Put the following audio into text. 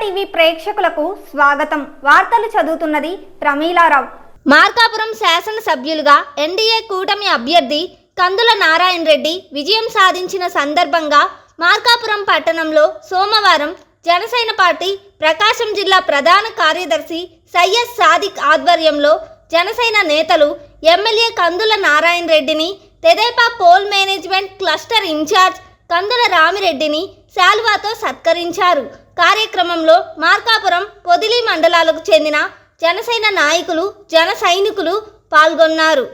TV ప్రేక్షకులకు స్వాగతం. వార్తలు చదువుతున్నది ప్రమీలారావు. మార్కాపురం శాసనసభ్యులుగా ఎన్డీఏ కూటమి అభ్యర్థి కందుల నారాయణ రెడ్డి విజయం సాధించిన సందర్భంగా మార్కాపురం పట్టణంలో సోమవారం జనసేన పార్టీ ప్రకాశం జిల్లా ప్రధాన కార్యదర్శి సయ్యద్ సాదిక్ ఆధ్వర్యంలో జనసేన నేతలు ఎమ్మెల్యే కందుల నారాయణ రెడ్డిని తెదేపా poll management cluster incharge Kandula రామిరెడ్డిని శాల్వాతో సత్కరించారు. కార్యక్రమంలో మార్కాపురం పొదిలి మండలాలకు చెందిన జనసేన నాయకులు జన సైనికులు పాల్గొన్నారు.